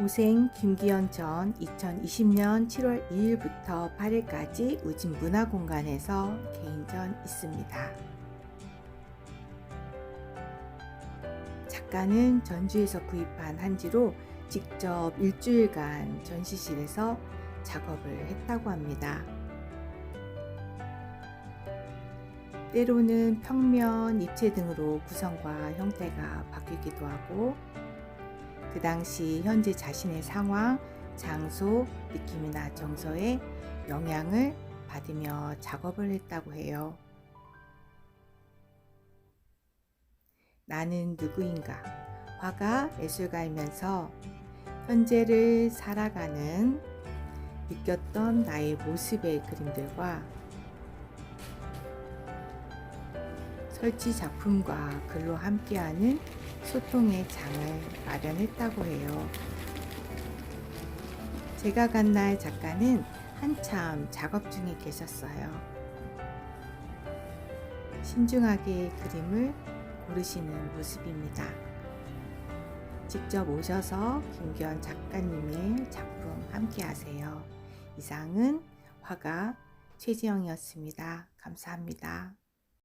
고생 김기현 전 2020년 7월 2일부터 8일까지 우진 문화공간에서 개인전 있습니다. 작가는 전주에서 구입한 한지로 직접 일주일간 전시실에서 작업을 했다고 합니다. 때로는 평면, 입체 등으로 구성과 형태가 바뀌기도 하고 그 당시 현재 자신의 상황, 장소, 느낌이나 정서에 영향을 받으며 작업을 했다고 해요. 나는 누구인가? 화가 예술가이면서 현재를 살아가는 느꼈던 나의 모습의 그림들과 설치 작품과 글로 함께하는 소통의 장을 마련했다고 해요. 제가 간 날 작가는 한참 작업 중에 계셨어요. 신중하게 그림을 고르시는 모습입니다. 직접 오셔서 김기현 작가님의 작품 함께 하세요. 이상은 화가 최지영이었습니다. 감사합니다.